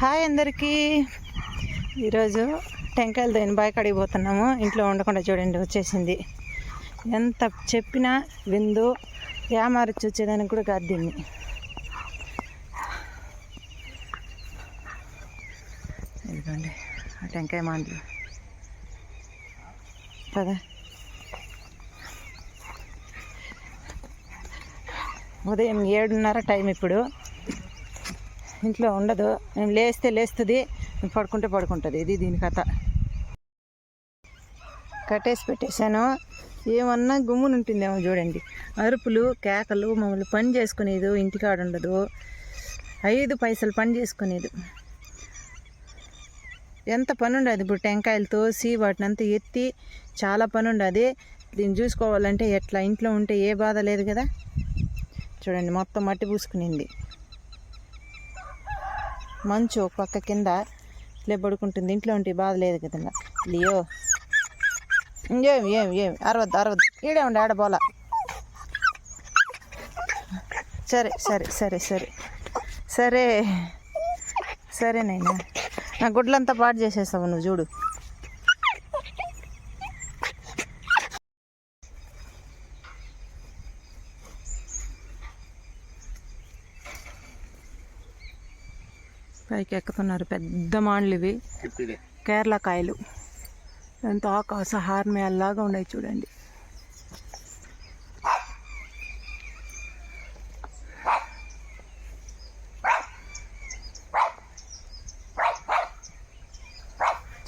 Hi అందరికీ. ఈరోజు టెంకాయలు దేని బాయ్ కడిగిపోతున్నాము ఇంట్లో ఉండకుండా చూడండి వచ్చేసింది. ఎంత చెప్పినా విందు యామారిచి వచ్చేదానికి కూడా కాదు దీన్ని. ఎందుకండి ఆ టెంకాయ మాండ్లు కదా ఉదయం ఏడున్నర టైం ఇప్పుడు. ఇంట్లో ఉండదు. నేను లేస్తే లేస్తుంది పడుకుంటే పడుకుంటుంది. ఇది దీని కథ. కట్టేసి పెట్టేశాను. ఏమన్నా గుమ్మును ఉంటుందేమో చూడండి. అరుపులు కేకలు మమ్మల్ని పని చేసుకునేది ఇంటికాడ ఉండదు. ఐదు పైసలు పని చేసుకునేది. ఎంత పని ఉండదు. ఇప్పుడు టెంకాయలు తోసి వాటిని అంతా ఎత్తి చాలా పని ఉండదు. దీన్ని చూసుకోవాలంటే ఎట్లా? ఇంట్లో ఉంటే ఏ బాధ లేదు కదా? చూడండి మొత్తం మట్టి పూసుకునింది. మంచు ఒక పక్క కింద లేబడుకుంటుంది పడుకుంటుంది. ఇంట్లో ఉంటే బాధ లేదు కదా లియో. ఏం ఏం ఏం? అరవద్దు అరవద్దు. ఈడే ఉండి ఆడబోల సరే సరే సరే సరే. సరే. సరేనైనా నా గుడ్లంతా పాడు చేసేస్తావు నువ్వు చూడు. పైకి ఎక్కుతున్నారు. పెద్ద మాండ్లు ఇవి. కేరళ కాయలు. ఎంత ఆకాశ హార్మేయాల్లాగా ఉన్నాయి చూడండి.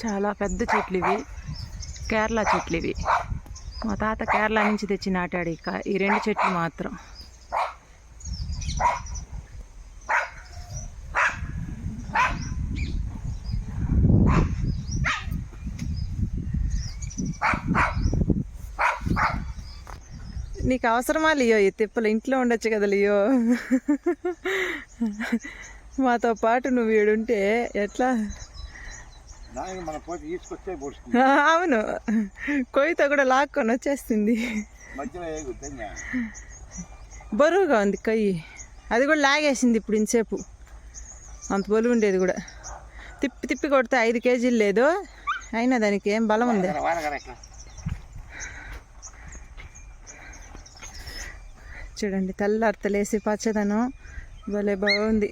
చాలా పెద్ద చెట్లు ఇవి. కేరళ చెట్లు ఇవి. మా తాత కేరళ నుంచి తెచ్చి నాటాడు ఇక ఈ రెండు చెట్లు మాత్రం. నీకు అవసరమా లియో? ఈ తిప్పలు ఇంట్లో ఉండొచ్చు కదా లియో? మాతో పాటు నువ్వు ఈడుంటే ఎట్లా? అవును. కొయ్యతో కూడా లాక్కొని వచ్చేస్తుంది. బరువుగా ఉంది కొయ్యి. అది కూడా లాగేసింది ఇప్పుడు ఇంతసేపు. అంత బరువు ఉండేది కూడా. తిప్పి తిప్పి కొడితే ఐదు కేజీలు లేదు. అయినా దానికి ఏం బలం ఉంది వానగర ఎట్లా చూడండి తెల్లారితలేసి పచ్చదనం భలే బాగుంది.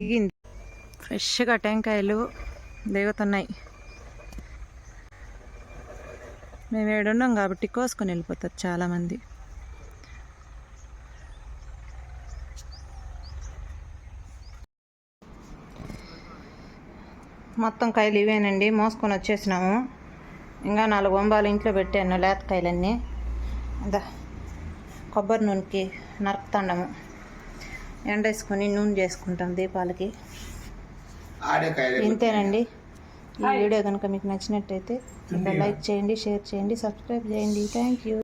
దిగింది ఫ్రెష్గా టెంకాయలు దిగుతున్నాయి. మేము ఏడున్నాం కాబట్టి కోసుకొని వెళ్ళిపోతారు చాలామంది. మొత్తం కాయలు ఇవేనండి. మోసుకొని వచ్చేసినాము. ఇంకా నాలుగు వంబాలు ఇంట్లో పెట్టాను లేతకాయలన్నీ అదా కొబ్బరి నూనెకి నరుకుతాండము. ఎండేసుకొని నూనె చేసుకుంటాం దీపాలకి. ఆడే కాయలే ఇంతేనండి. ఈ వీడియో కనుక మీకు నచ్చినట్టయితే లైక్ చేయండి షేర్ చేయండి సబ్స్క్రైబ్ చేయండి. Thank you.